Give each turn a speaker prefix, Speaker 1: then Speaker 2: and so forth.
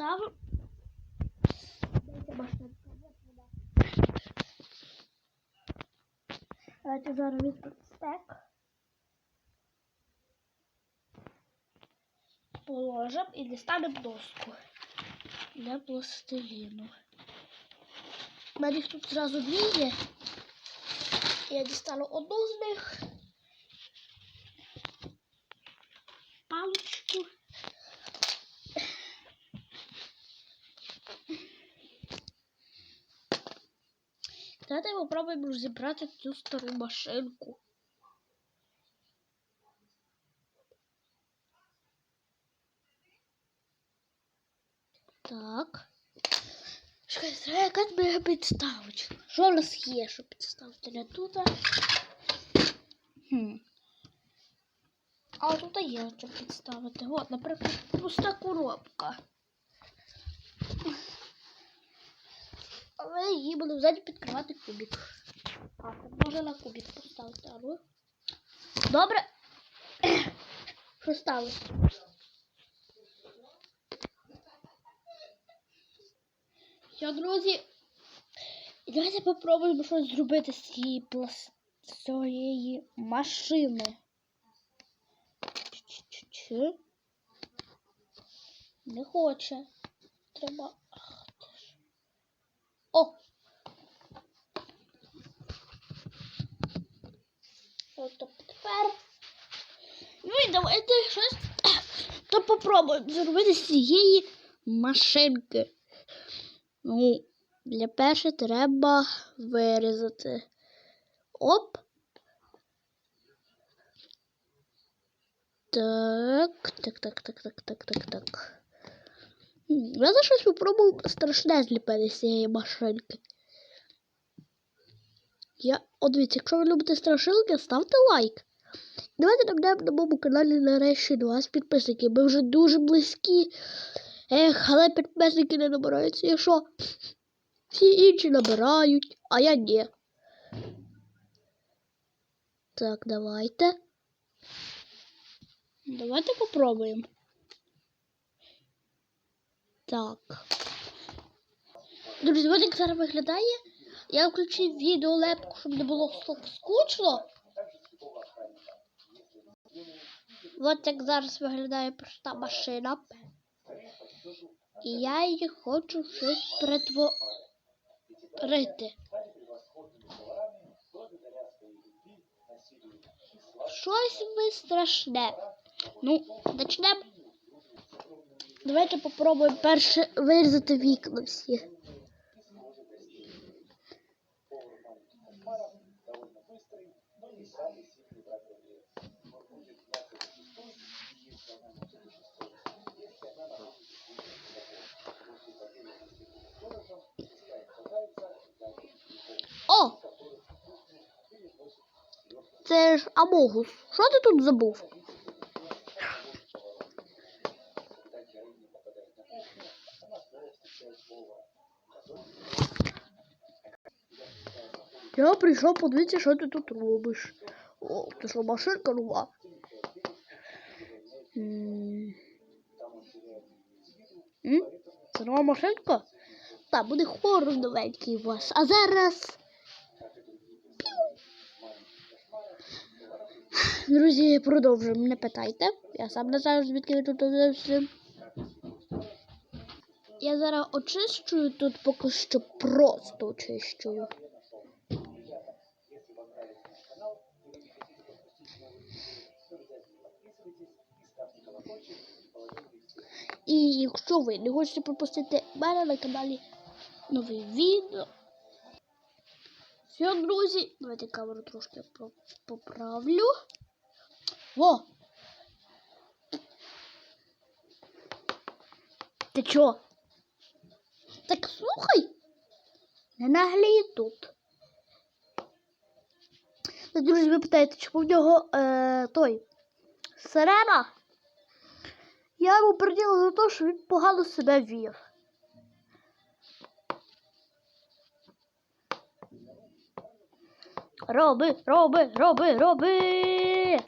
Speaker 1: вона. Давайте зараз візьмемо стек. Положимо і дістанемо доску для пластиліну. У мене їх тут зразу дві є. Я дістану одну з них. Паличку. Давайте попробуємо розібрати цю стару машинку. Так. Чекай, треба якась би підставочка. Що в нас є, щоб підставити для тут? Хм. А тут є що підставити. От, наприклад, пуста коробка. Але її буду взагалі підкривати кубик. А, можна на кубик поставити, а ну. Добре. Що сталося? Все, друзі. І Давайте попробуємо щось зробити з цієї пласт... з цієї машини. Чи? Не хоче. Треба. О! От тепер. Ну і давайте щось то попробуємо зробити з цієї машинки. Ну, для перше треба вирізати. Оп. Так, так, так, так, так, так, так, так. Я за щось попробую страшне зліпити з цієї машинки. Я, от дивіться, якщо ви любите страшилки, ставте лайк. Давайте наберемо на моєму каналі нарешті 20 підписників. Ми вже дуже близькі. Ех, але підписники не набираються. І що? Всі інші набирають, а я ні. Так, давайте. Давайте попробуємо. Так. Друзі, ось як зараз виглядає. Я включив відеолепку, щоб не було скучно. От як зараз виглядає проста машина. І я її хочу щось перетворити. Щось ви страшне. Ну, почнемо. Давайте попробуємо перше вирізати вікна всі. О! Це ж Амогус. Що ти тут забув? Я прийшов подивитися, що ти тут робиш. О, ти що машинка нова? Це нова машинка? Так, буде хорор новенький у вас. А зараз. Друзі, продовжуємо, не питайте. Я сам не знаю, звідки ви тут. Я зараз очищую тут поки що просто очищую. І якщо ви не хочете пропустити мене на каналі нове відео. Все, друзі, давайте камеру трошки поправлю. Во! Ти чо? Так слухай. Не наглій тут. Друзі, ви питаєте, чому в нього е, той сирена? Я йому приділа за те, що він погано себе вів. Роби, роби, роби, роби.